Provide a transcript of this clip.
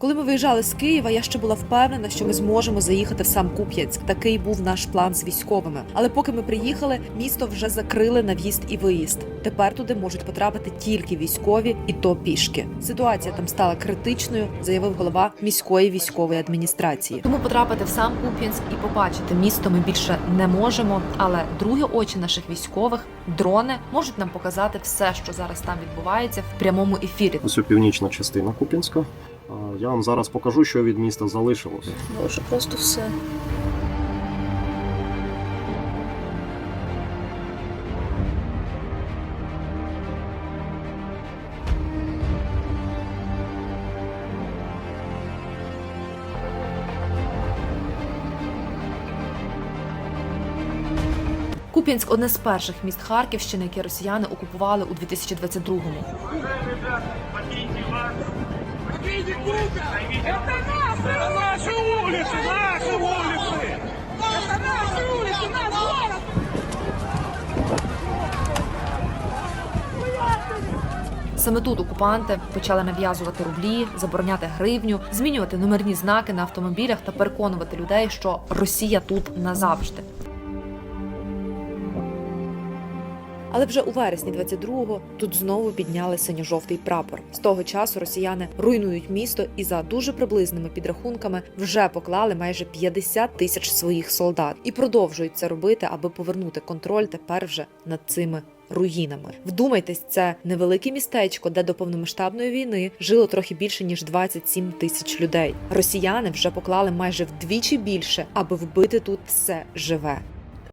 Коли ми виїжджали з Києва, я ще була впевнена, що ми зможемо заїхати в сам Куп'янськ. Такий був наш план з військовими. Але поки ми приїхали, місто вже закрили на в'їзд і виїзд. Тепер туди можуть потрапити тільки військові, і то пішки. Ситуація там стала критичною, заявив голова міської військової адміністрації. Тому потрапити в сам Куп'янськ і побачити місто ми більше не можемо. Але другі очі наших військових дрони можуть нам показати все, що зараз там відбувається в прямому ефірі. Ось північна частина Куп'янська. Я вам зараз покажу, що від міста залишилось. Боже, просто все. Куп'янськ одне з перших міст Харківщини, яке росіяни окупували у 2022-му. Это наши! Это наши улицы! Наши улицы! Это наши улицы! Наш город! Саме тут окупанти почали нав'язувати рублі, забороняти гривню, змінювати номерні знаки на автомобілях та переконувати людей, що Росія тут назавжди. Але вже у вересні 22-го тут знову підняли синьо-жовтий прапор. З того часу росіяни руйнують місто і за дуже приблизними підрахунками вже поклали майже 50 тисяч своїх солдат і продовжують це робити, аби повернути контроль тепер вже над цими. Руїнами вдумайтесь, це невелике містечко, де до повномасштабної війни жило трохи більше ніж 27 тисяч людей. Росіяни вже поклали майже вдвічі більше, аби вбити тут все живе.